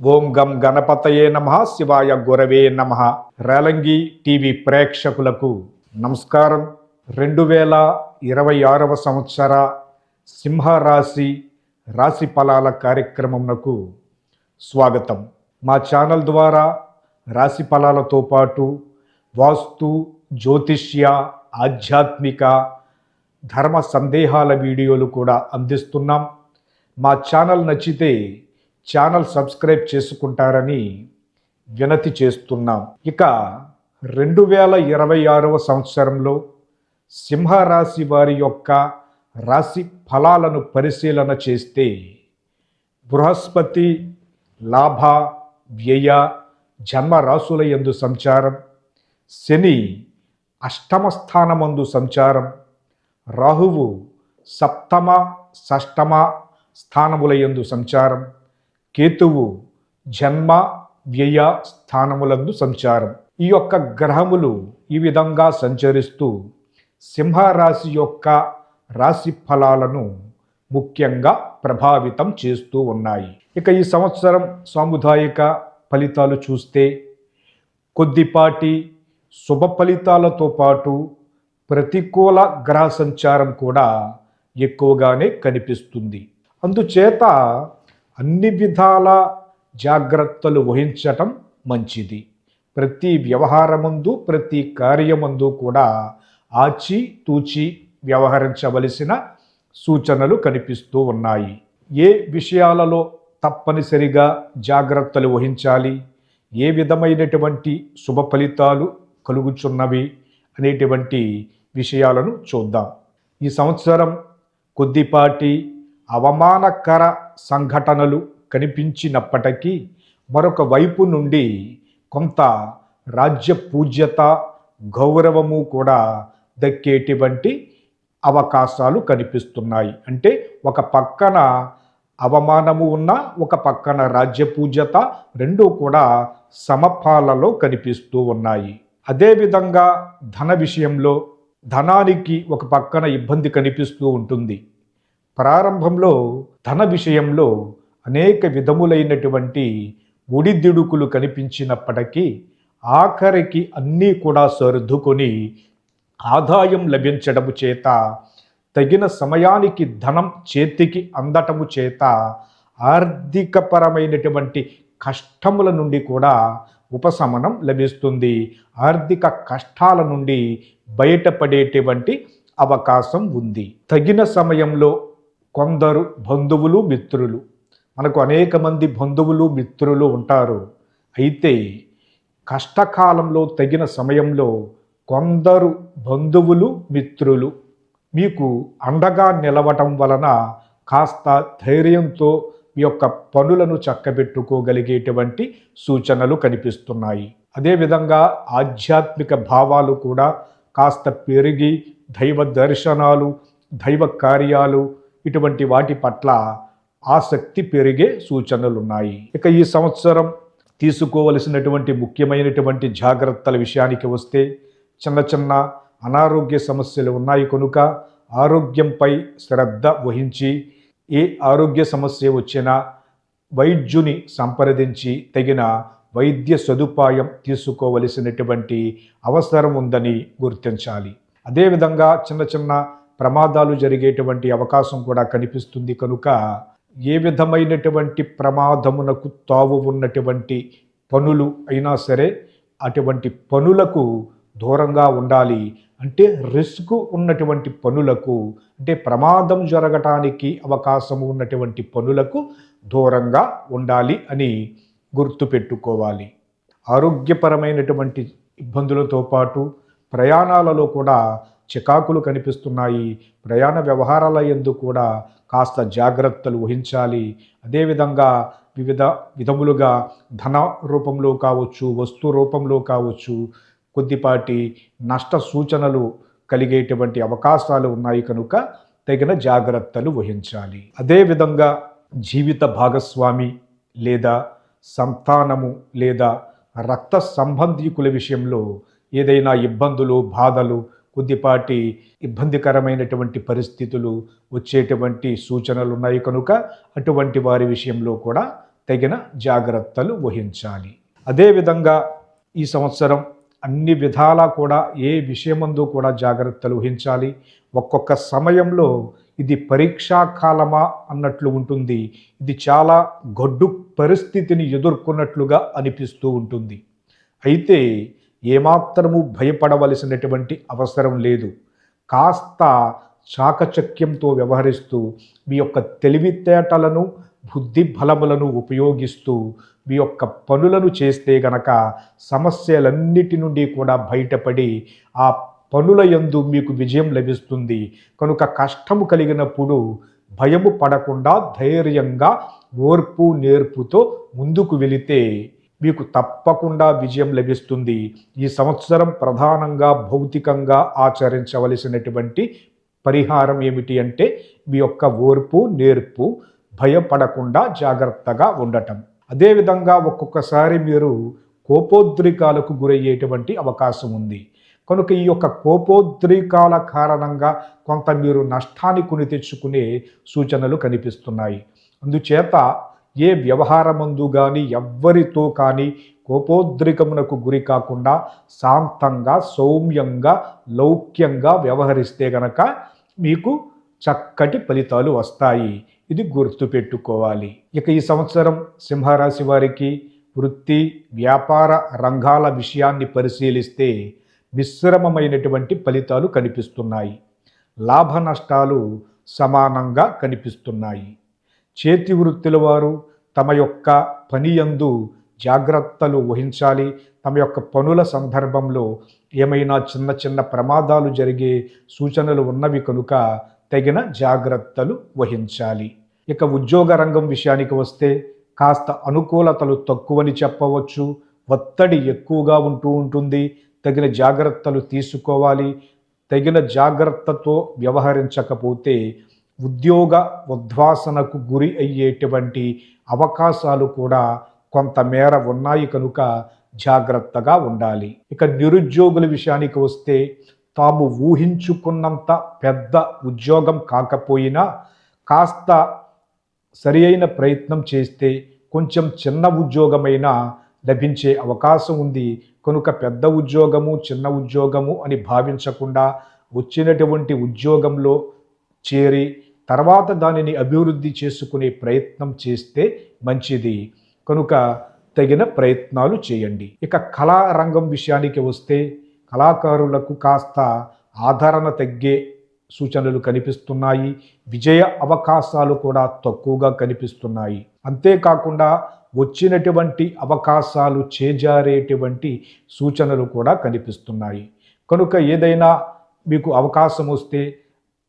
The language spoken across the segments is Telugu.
ఓం గం గణపతయే నమ శివాయ గురవే నమ. రేలంగి టీవీ ప్రేక్షకులకు నమస్కారం. రెండు వేల ఇరవై ఆరవ సంవత్సర సింహరాశి రాశి ఫలాల కార్యక్రమంకు స్వాగతం. మా ఛానల్ ద్వారా రాశి ఫలాలతో పాటు వాస్తు జ్యోతిష్య ఆధ్యాత్మిక ధర్మ సందేహాల వీడియోలు కూడా అందిస్తున్నాం. మా ఛానల్ నచ్చితే ఛానల్ సబ్స్క్రైబ్ చేసుకుంటారని వినతి చేస్తున్నాం. ఇక రెండు వేల ఇరవై ఆరవ సంవత్సరంలో సింహరాశి వారి యొక్క రాశి ఫలాలను పరిశీలన చేస్తే బృహస్పతి లాభ వ్యయ జన్మ రాశుల యందు సంచారం శని అష్టమ స్థానమందు సంచారం రాహువు సప్తమ షష్టమ స్థానముల యందు సంచారం కేతువు జన్మ వ్యయ స్థానములందు సంచారం. ఈ యొక్క గ్రహములు ఈ విధంగా సంచరిస్తూ సింహరాశి యొక్క రాశి ఫలాలను ముఖ్యంగా ప్రభావితం చేస్తూ ఉన్నాయి. ఇక ఈ సంవత్సరం సాముదాయిక ఫలితాలు చూస్తే కొద్దిపాటి శుభ ఫలితాలతో పాటు ప్రతికూల గ్రహ సంచారం కూడా ఎక్కువగానే కనిపిస్తుంది. అందుచేత అన్ని విధాల జాగ్రత్తలు వహించటం మంచిది. ప్రతి వ్యవహారమందు ప్రతి కార్యమందు కూడా ఆచి తూచి వ్యవహరించవలసిన సూచనలు కనిపిస్తూ ఉన్నాయి. ఏ విషయాలలో తప్పనిసరిగా జాగ్రత్తలు వహించాలి? ఏ విధమైనటువంటి శుభ ఫలితాలు కలుగుచున్నవి? అనేటువంటి విషయాలను చూద్దాం. ఈ సంవత్సరం కొద్దిపాటి అవమానకర సంఘటనలు కనిపించినప్పటికీ మరొక వైపు నుండి కొంత రాజ్య పూజ్యత గౌరవము కూడా దక్కేటువంటి అవకాశాలు కనిపిస్తున్నాయి. అంటే ఒక పక్కన అవమానము ఉన్న ఒక పక్కన రాజ్య పూజ్యత రెండూ కూడా సమపాలలో కనిపిస్తూ ఉన్నాయి. అదేవిధంగా ధన విషయంలో ధనానికి ఒక పక్కన ఇబ్బంది కనిపిస్తూ ఉంటుంది. ప్రారంభంలో ధన విషయంలో అనేక విధములైనటువంటి ఒడిదిడుకులు కనిపించినప్పటికీ ఆఖరికి అన్నీ కూడా సర్దుకొని ఆదాయం లభించడము చేత తగిన సమయానికి ధనం చేతికి అందటము చేత ఆర్థికపరమైనటువంటి కష్టముల నుండి కూడా ఉపశమనం లభిస్తుంది. ఆర్థిక కష్టాల నుండి బయటపడేటువంటి అవకాశం ఉంది. తగిన సమయంలో కొందరు బంధువులు మిత్రులు. మనకు అనేక మంది బంధువులు మిత్రులు ఉంటారు. అయితే కష్టకాలంలో తగిన సమయంలో కొందరు బంధువులు మిత్రులు మీకు అండగా నిలవటం వలన కాస్త ధైర్యంతో మీ యొక్క పనులను చక్కబెట్టుకోగలిగేటువంటి సూచనలు కనిపిస్తున్నాయి. అదేవిధంగా ఆధ్యాత్మిక భావాలు కూడా కాస్త పెరిగి దైవ దర్శనాలు దైవ కార్యాలు ఇటువంటి వాటి పట్ల ఆసక్తి పెరిగే సూచనలు ఉన్నాయి ఇక ఈ సంవత్సరం తీసుకోవలసినటువంటి ముఖ్యమైనటువంటి జాగ్రత్తల విషయానికి వస్తే చిన్న చిన్న అనారోగ్య సమస్యలు ఉన్నాయి కనుక ఆరోగ్యంపై శ్రద్ధ వహించి ఏ ఆరోగ్య సమస్య వచ్చినా వైద్యుని సంప్రదించి తగిన వైద్య సదుపాయం తీసుకోవలసినటువంటి అవసరం ఉందని గుర్తించాలి. అదేవిధంగా చిన్న చిన్న ప్రమాదాలు జరిగేటువంటి అవకాశం కూడా కనిపిస్తుంది. కనుక ఏ విధమైనటువంటి ప్రమాదమునకు తావు ఉన్నటువంటి పనులు అయినా సరే అటువంటి పనులకు దూరంగా ఉండాలి. అంటే రిస్క్ ఉన్నటువంటి పనులకు అంటే ప్రమాదం జరగటానికి అవకాశం ఉన్నటువంటి పనులకు దూరంగా ఉండాలి అని గుర్తుపెట్టుకోవాలి. ఆరోగ్యపరమైనటువంటి ఇబ్బందులతో పాటు ప్రయాణాలలో కూడా చికాకులు కనిపిస్తున్నాయి. ప్రయాణ వ్యవహారాల ఎందు కూడా కాస్త జాగ్రత్తలు వహించాలి. అదేవిధంగా వివిధ విధములుగా ధన రూపంలో కావచ్చు వస్తు రూపంలో కావచ్చు కొద్దిపాటి నష్ట సూచనలు కలిగేటువంటి అవకాశాలు ఉన్నాయి కనుక తగిన జాగ్రత్తలు వహించాలి. అదేవిధంగా జీవిత భాగస్వామి లేదా సంతానము లేదా రక్త సంబంధీకుల విషయంలో ఏదైనా ఇబ్బందులు బాధలు కొద్దిపాటి ఇబ్బందికరమైనటువంటి పరిస్థితులు వచ్చేటువంటి సూచనలు ఉన్నాయి కనుక అటువంటి వారి విషయంలో కూడా తగిన జాగ్రత్తలు వహించాలి. అదేవిధంగా ఈ సంవత్సరం అన్ని విధాలా కూడా ఏ విషయమందు కూడా జాగ్రత్తలు వహించాలి. ఒక్కొక్క సమయంలో ఇది పరీక్షా కాలమా అన్నట్లు ఉంటుంది. ఇది చాలా గడ్డు పరిస్థితిని ఎదుర్కొన్నట్లుగా అనిపిస్తూ ఉంటుంది. అయితే ఏమాత్రము భయపడవలసినటువంటి అవసరం లేదు. కాస్త చాకచక్యంతో వ్యవహరిస్తూ మీ యొక్క తెలివితేటలను బుద్ధి బలములను ఉపయోగిస్తూ మీ యొక్క పనులను చేస్తే గనక సమస్యలన్నిటి నుండి కూడా బయటపడి ఆ పనుల యందు మీకు విజయం లభిస్తుంది. కనుక కష్టము కలిగినప్పుడు భయము పడకుండా ధైర్యంగా ఓర్పు నేర్పుతో ముందుకు వెళితే మీకు తప్పకుండా విజయం లభిస్తుంది. ఈ సంవత్సరం ప్రధానంగా భౌతికంగా ఆచరించవలసినటువంటి పరిహారం ఏమిటి అంటే మీ యొక్క ఓర్పు నేర్పు భయపడకుండా జాగ్రత్తగా ఉండటం. అదేవిధంగా ఒక్కొక్కసారి మీరు కోపోద్రికాలకు గురయ్యేటువంటి అవకాశం ఉంది. కనుక ఈ యొక్క కోపోద్రికాల కారణంగా కొంత మీరు నష్టాన్ని కొని తెచ్చుకునే సూచనలు కనిపిస్తున్నాయి. అందుచేత ఏ వ్యవహారమందు కానీ ఎవ్వరితో కానీ కోపోద్రికమునకు గురి కాకుండా శాంతంగా సౌమ్యంగా లౌక్యంగా వ్యవహరిస్తే గనక మీకు చక్కటి ఫలితాలు వస్తాయి. ఇది గుర్తుపెట్టుకోవాలి. ఇక ఈ సంవత్సరం సింహరాశి వారికి వృత్తి వ్యాపార రంగాల విషయాన్ని పరిశీలిస్తే మిశ్రమమైనటువంటి ఫలితాలు కనిపిస్తున్నాయి. లాభ నష్టాలు సమానంగా కనిపిస్తున్నాయి. చేతి వృత్తుల వారు తమ యొక్క పని యందు జాగ్రత్తలు వహించాలి. తమ యొక్క పనుల సందర్భంలో ఏమైనా చిన్న చిన్న ప్రమాదాలు జరిగే సూచనలు ఉన్నవి కనుక తగిన జాగ్రత్తలు వహించాలి. ఇక ఉద్యోగ రంగం విషయానికి వస్తే కాస్త అనుకూలతలు తక్కువని చెప్పవచ్చు. ఒత్తిడి ఎక్కువగా ఉంటూ ఉంటుంది. తగిన జాగ్రత్తలు తీసుకోవాలి. తగిన జాగ్రత్తతో వ్యవహరించకపోతే ఉద్యోగ ఉద్వాసనకు గురి అయ్యేటువంటి అవకాశాలు కూడా కొంతమేర ఉన్నాయి కనుక జాగ్రత్తగా ఉండాలి. ఇక నిరుద్యోగుల విషయానికి వస్తే తాము ఊహించుకున్నంత పెద్ద ఉద్యోగం కాకపోయినా కాస్త సరి అయిన ప్రయత్నం చేస్తే కొంచెం చిన్న ఉద్యోగమైనా లభించే అవకాశం ఉంది. కనుక పెద్ద ఉద్యోగము చిన్న ఉద్యోగము అని భావించకుండా వచ్చినటువంటి ఉద్యోగంలో చేరి తర్వాత దానిని అభివృద్ధి చేసుకునే ప్రయత్నం చేస్తే మంచిది. కనుక తగిన ప్రయత్నాలు చేయండి. ఇక కళారంగం విషయానికి వస్తే కళాకారులకు కాస్త ఆదరణ తగ్గే సూచనలు కనిపిస్తున్నాయి. విజయ అవకాశాలు కూడా తక్కువగా కనిపిస్తున్నాయి. అంతేకాకుండా వచ్చినటువంటి అవకాశాలు చేజారేటువంటి సూచనలు కూడా కనిపిస్తున్నాయి. కనుక ఏదైనా మీకు అవకాశం వస్తే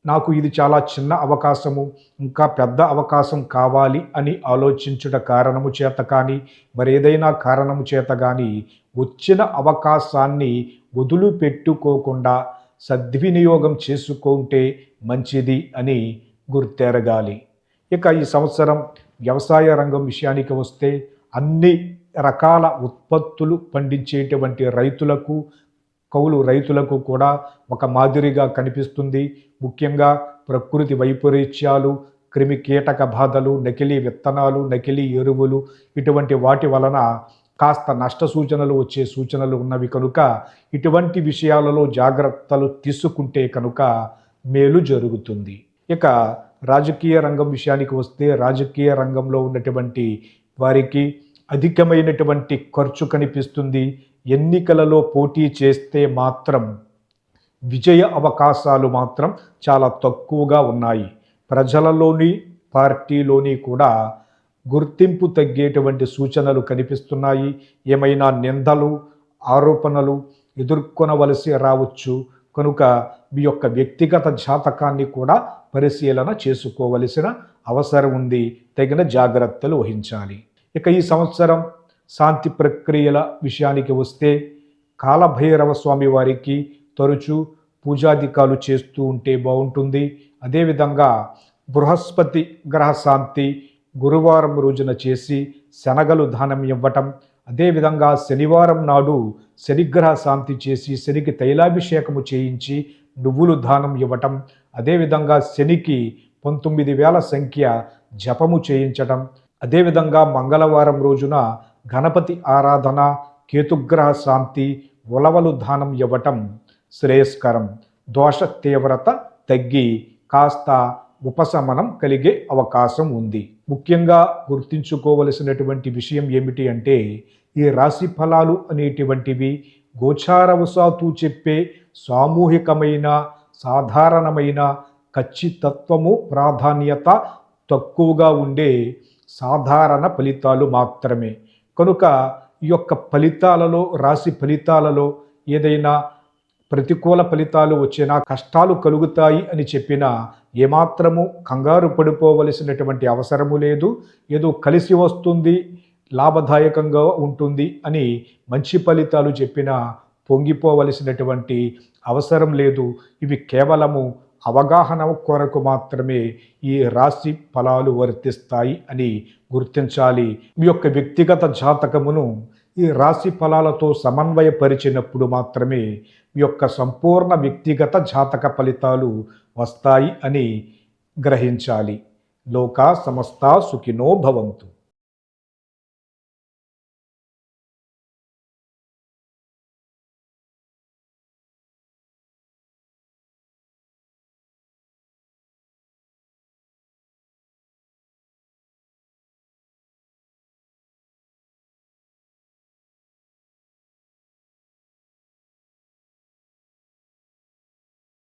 నాకు ఇది చాలా చిన్న అవకాశము ఇంకా పెద్ద అవకాశం కావాలి అని ఆలోచించుట కారణము చేత కానీ మరేదైనా కారణము చేత కానీ వచ్చిన అవకాశాన్ని వదులుపెట్టుకోకుండా సద్వినియోగం చేసుకుంటే మంచిది అని గుర్తెరగాలి. ఇక ఈ సంవత్సరం వ్యవసాయ రంగం విషయానికి వస్తే అన్ని రకాల ఉత్పత్తులు పండించేటువంటి రైతులకు కౌలు రైతులకు కూడా ఒక మాదిరిగా కనిపిస్తుంది. ముఖ్యంగా ప్రకృతి వైపరీత్యాలు క్రిమి కీటక బాధలు నకిలీ విత్తనాలు నకిలీ ఎరువులు ఇటువంటి వాటి వలన కాస్త నష్ట సూచనలు వచ్చే సూచనలు ఉన్నవి కనుక ఇటువంటి విషయాలలో జాగ్రత్తలు తీసుకుంటే కనుక మేలు జరుగుతుంది. ఇక రాజకీయ రంగం విషయానికి వస్తే రాజకీయ రంగంలో ఉన్నటువంటి వారికి అధికమైనటువంటి ఖర్చు కనిపిస్తుంది. ఎన్నికలలో పోటీ చేస్తే మాత్రం విజయ అవకాశాలు మాత్రం చాలా తక్కువగా ఉన్నాయి. ప్రజలలోని పార్టీలోని కూడా గుర్తింపు తగ్గేటువంటి సూచనలు కనిపిస్తున్నాయి. ఏమైనా నిందలు ఆరోపణలు ఎదుర్కొనవలసి రావచ్చు. కనుక మీ యొక్క వ్యక్తిగత జాతకాన్ని కూడా పరిశీలన చేసుకోవలసిన అవసరం ఉంది. తగిన జాగ్రత్తలు వహించాలి. ఇక ఈ సంవత్సరం శాంతి ప్రక్రియల విషయానికి వస్తే కాలభైరవ స్వామి వారికి తరచూ పూజాధికాలు చేస్తూ ఉంటే బాగుంటుంది. అదేవిధంగా బృహస్పతి గ్రహ శాంతి గురువారం రోజున చేసి శనగలు దానం ఇవ్వటం అదేవిధంగా శనివారం నాడు శనిగ్రహ శాంతి చేసి శనికి తైలాభిషేకము చేయించి నువ్వులు దానం ఇవ్వటం అదేవిధంగా శనికి పంతొమ్మిది వేల సంఖ్య జపము చేయించటం అదేవిధంగా మంగళవారం రోజున గణపతి ఆరాధన కేతుగ్రహ శాంతి ఉలవలు దానం ఇవ్వటం శ్రేయస్కరం. దోష తీవ్రత తగ్గి కాస్త ఉపశమనం కలిగే అవకాశం ఉంది. ముఖ్యంగా గుర్తుంచుకోవలసినటువంటి విషయం ఏమిటి అంటే ఈ రాశి ఫలాలు అనేటువంటివి గోచారవశాతు చెప్పే సామూహికమైన సాధారణమైన ఖచ్చితత్వము ప్రాధాన్యత తక్కువగా ఉండే సాధారణ ఫలితాలు మాత్రమే. కనుక ఈ యొక్క ఫలితాలలో రాశి ఫలితాలలో ఏదైనా ప్రతికూల ఫలితాలు వచ్చినా కష్టాలు కలుగుతాయి అని చెప్పినా ఏమాత్రము కంగారు పడిపోవలసినటువంటి అవసరము లేదు. ఏదో కలిసి వస్తుంది లాభదాయకంగా ఉంటుంది అని మంచి ఫలితాలు చెప్పినా పొంగిపోవలసినటువంటి అవసరం లేదు. ఇవి కేవలము అవగాహన కొరకు మాత్రమే ఈ రాశి ఫలాలు వర్తిస్తాయి అని గుర్తించాలి. మీ యొక్క వ్యక్తిగత జాతకమును ఈ రాశి ఫలాలతో సమన్వయపరిచినప్పుడు మాత్రమే మీ యొక్క సంపూర్ణ వ్యక్తిగత జాతక ఫలితాలు వస్తాయి అని గ్రహించాలి. లోకా సమస్త సుఖినో భవంతు.